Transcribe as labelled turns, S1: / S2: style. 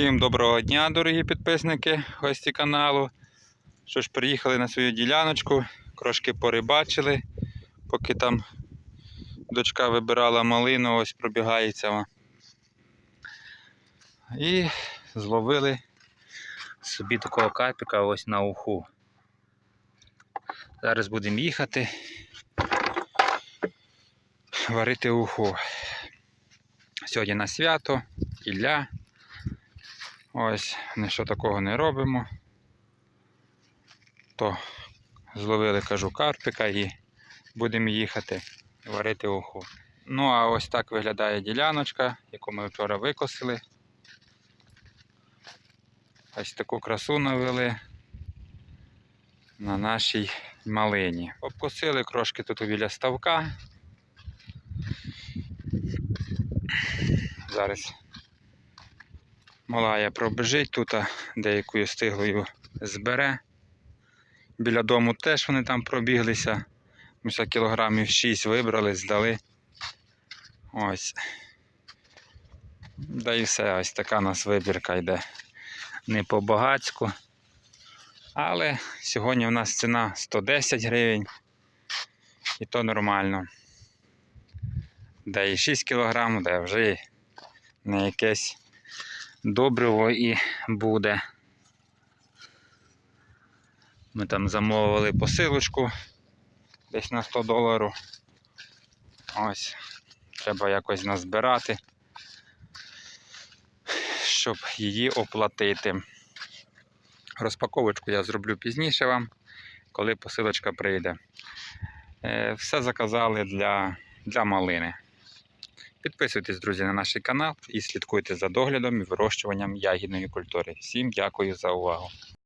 S1: Всім доброго дня, дорогі підписники, гості каналу. Що ж, приїхали на свою діляночку, трошки порибачили, поки там дочка вибирала малину, ось пробігається. І зловили собі такого капіка ось на уху. Зараз будемо їхати, варити уху. Сьогодні на свято, Ілля. Ось, нічого такого не робимо. То зловили, кажу, карпика і будемо їхати варити уху. Ну, а ось так виглядає діляночка, яку ми вчора викосили. Ось таку красу навели на нашій малині. Обкосили трошки тут біля ставка. Зараз Малая пробежить тут, деякою стиглою збере. Біля дому теж вони там пробіглися. Ще кілограмів 6 вибрали, здали. Ось. Да і все, ось така у нас вибірка йде. Не по багацьку. Але сьогодні у нас ціна 110 гривень. І то нормально. Де і 6 кілограмів, де вже не якесь добриво і буде. Ми там замовили посилочку десь на 100 доларів. Ось, треба якось назбирати, щоб її оплатити. Розпаковочку я зроблю пізніше вам, коли посилочка прийде. Е, Все заказали для, для малини. Підписуйтесь, друзі, на наш канал і слідкуйте за доглядом і вирощуванням ягідної культури. Всім дякую за увагу!